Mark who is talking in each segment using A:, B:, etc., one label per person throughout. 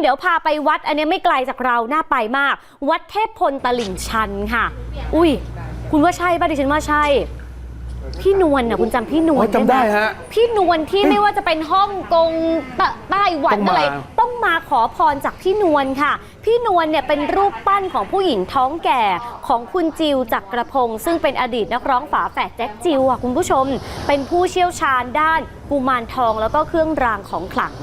A: เดี๋ยวพาไปวัด อันนี้ไม่ไกลจากเราน่าไปมาก วัดเทพพลตลิ่งชันค่ะ อุ้ยคุณว่าใช่ป่ะดิฉันว่าใช่ พี่นวลน่ะคุณจำพี่นวล
B: อ๋อจำได้
A: หม
B: ฮะ
A: พี่นวลที่ไม่ว่าจะเป็นฮ่องกงตะไต้หวัน
B: ต้องมา
A: อะไร ต้องมาขอพรจากพี่นวลค่ะ พี่นวลเนี่ยเป็นรูปปั้นของผู้หญิงท้องแก่ของคุณจิวจักรพงศ์ซึ่งเป็นอดีตนักร้องฝาแฝดแจ็คจิวอะคุณผู้ชม เป็นผู้เชี่ยวชาญด้านกุมารทองแล้วก็เครื่องรางของขลัง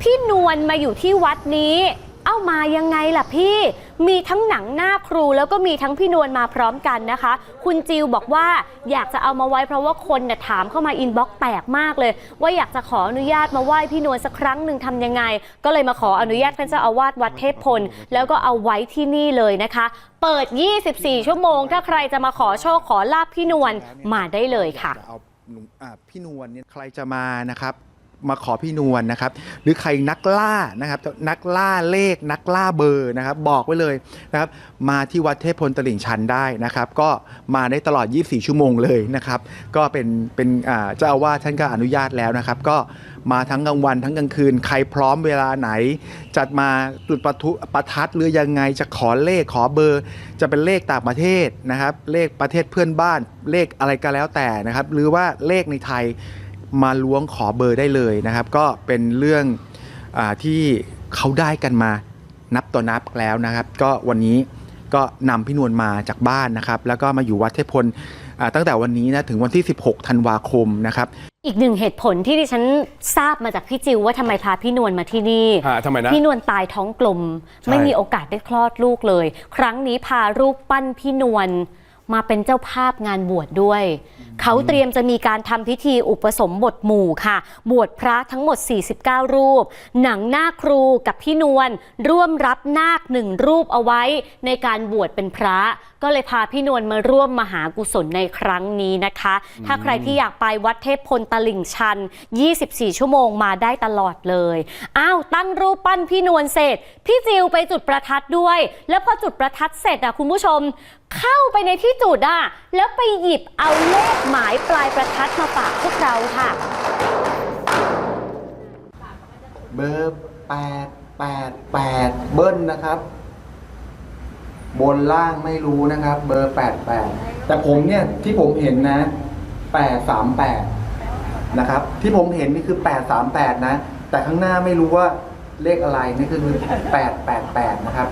A: พี่นวลมาอยู่ที่วัดนี้ เอ้ามายังไงล่ะพี่ มีทั้งหนังหน้าครูแล้วก็มีทั้งพี่นวลมาพร้อมกันนะคะ คุณจิวบอกว่าอยากจะเอามาไว้เพราะว่าคนเนี่ยถามเข้ามาอินบ็อกซ์แตกมากเลย ว่าอยากจะขออนุญาตมาไหว้พี่นวลสักครั้งหนึ่งทำยังไง ก็เลยมาขออนุญาตท่านเจ้าอาวาสวัดเทพพล แล้วก็เอาไว้ที่นี่เลยนะคะ เปิด 24 ชั่วโมง ถ้าใครจะมาขอโชคขอลาบพี่นวลมาได้เลยค่ะ
C: จเอาหนุ่มอ่าพี่นวลเนี่ยใครจะมานะครับ มาขอพี่นวลนะครับ หรือใครนักล่านะครับ นักล่าเลขนักล่าเบอร์นะครับ บอกไว้เลยนะครับ มาที่วัดเทพพลตลิ่งชันได้นะครับ ก็มาได้ตลอด 24 ชั่วโมงเลยนะครับ ก็เป็นเป็นเจ้าอาวาสท่านก็อนุญาตแล้วนะครับ ก็มาทั้งกลางวันทั้งกลางคืน ใครพร้อมเวลาไหน จัดมาจุดประทุประทัดหรือยังไงจะขอเลขขอเบอร์ จะเป็นเลขต่างประเทศนะครับ เลขประเทศเพื่อนบ้านเลขอะไรก็แล้วแต่นะครับ หรือว่าเลขในไทย มาล้วงขอเบอร์ได้เลยนะครับ ก็เป็นเรื่องอาที่เขาได้กันมานับต่อนับแล้วนะครับ ก็วันนี้ก็นำพี่นวลมาจากบ้านนะครับ แล้วก็มาอยู่วัดเทพพลอ่าตั้งแต่วันนี้นะถึงวันที่ 16 ธันวาคมนะครับ
A: อีกหนึ่งเหตุผลที่ดิฉันทราบมาจากพี่จิวว่าทำไมพาพี่นวลมาที่นี่
B: ฮะทำไมนะ
A: พี่นวลตายท้องกลม
B: ใช่
A: ไม่มีโอกาสได้คลอดลูกเลย ครั้งนี้พารูปปั้นพี่นวล มาเป็นเจ้าภาพงานบวชดด้วย เขาเตรียมจะมีการทำพิธีอุปสมบทหมู่ค่ะ บวชพระทั้งหมด 49 รูป หนังหน้าครูกับพี่นวลร่วมรับนาคหนึ่งรูปเอาไว้ในการบวชเป็นพระก็เลยพาพี่นวลมาร่วมมหากุศลในครั้งนี้นะคะ ถ้าใครที่อยากไปวัดเทพพลตลิ่งชัน 24 ชั่วโมงมาได้ตลอดเลย อ้าว ตั้งรูปปั้นพี่นวลเสร็จ พี่จิวไปจุดประทัดด้วย แล้วพอจุดประทัดเสร็จอะคุณผู้ชม เข้าไปในที่จุดอะแล้วไปหยิบเอาเลขหมายปลายประทัดมาฝากพวกเราค่ะ
C: เบอร์แปดแปดแปดเบิ้ลนะครับ บนล่างไม่รู้นะครับ เบอร์แปดแปดแต่ผมเนี่ยที่ผมเห็นนะแปดสามแปดนะครับ ที่ผมเห็นนี่คือแปดสามแปดนะ แต่ข้างหน้าไม่รู้ว่าเลขอะไรนี่คือแปดแปดแปดนะครับ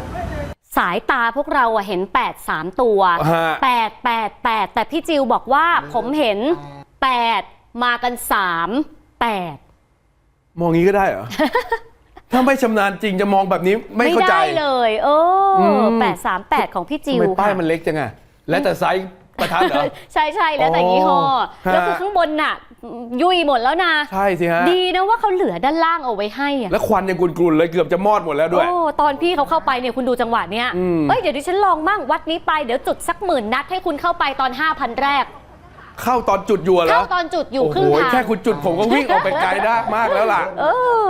A: สายตาพวกเราอะเห็น 8 3 ตัว
B: ฮะ
A: 8 8 8 แต่พี่จิวบอกว่าผมเห็น 8 มากัน 3 8
B: มองงี้ก็ได้เหรอ ถ้าไม่ชำนาญจริงจะมองแบบนี้ไม่เข้าใจ
A: ได้เลย เออ
B: อืม
A: แปดสามแปดของพี่จิ
B: ทำ
A: ว
B: ไมป้าย
A: ค่ะ
B: มันเล็กจังอะแล้วแต่ไซส์ประทัดเหรอ
A: ใช่ใช่แล้วแต่ยี่ห้อ
B: ฮะ
A: แล้วคือข้างบนน่ะ ยุ่ยหมดแล้วนะ
B: ใช่สิฮะ
A: ดีนะว่าเขาเหลือด้านล่างเอาไว้ให้อะ
B: แล้วควันยังกลุ่นๆเลยเกือบจะมอดหมดแล้วด้วย
A: โอ้ตอนพี่เขาเข้าไปเนี่ยคุณดูจังหวะเนี้ย
B: อืม
A: เอ้ยเดี๋ยวดิฉันลองมั่งวัดนี้ไปเดี๋ยวจุดสักหมื่นนัดให้คุณเข้าไปตอน 5,000 แรก
B: เข้าตอนจุดอยู่เหร
A: เข้า
B: อ
A: ตอนจุดอยู่
B: โอ้
A: ครึ่ง
B: โห
A: ทาง
B: แค่คุณจุดผมก็วิ่งออกไปไกลได้มากแล้วล่ะ
A: เออ